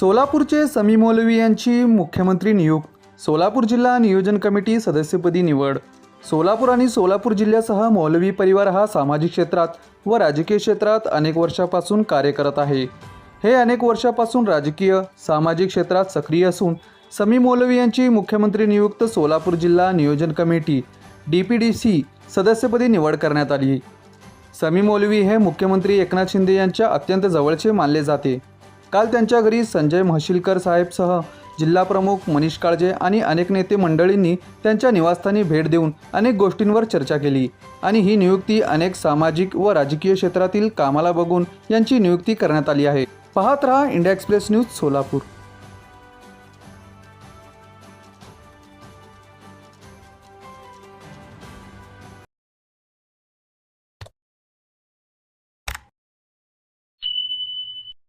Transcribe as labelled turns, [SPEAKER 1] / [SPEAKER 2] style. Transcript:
[SPEAKER 1] सोलापूरचे समी मौलवी यांची मुख्यमंत्री नियुक्त सोलापूर जिल्हा नियोजन कमिटी सदस्यपदी निवड. सोलापूर आणि सोलापूर जिल्ह्यासह मौलवी परिवार हा सामाजिक क्षेत्रात व राजकीय क्षेत्रात अनेक वर्षापासून कार्य करत आहे. हे अनेक वर्षापासून राजकीय सामाजिक क्षेत्रात सक्रिय असून समी मौलवी यांची मुख्यमंत्री नियुक्त सोलापूर जिल्हा नियोजन committee D P D C सदस्यपदी निवड करण्यात आली. समी मौलवी हे मुख्यमंत्री एकनाथ शिंदे यांच्या अत्यंत जवळचे मानले जाते. काल त्यांच्या घरी संजय महशिलकर साहेबसह जिल्हाप्रमुख मनीष काळजे आणि अनेक नेते मंडळींनी त्यांच्या निवासस्थानी भेट देऊन अनेक गोष्टींवर चर्चा केली. आणि ही नियुक्ती अनेक सामाजिक व राजकीय क्षेत्रातील कामाला बघून यांची नियुक्ती करण्यात आली आहे. पाहत रहा इंडिया एक्सप्रेस न्यूज सोलापूर.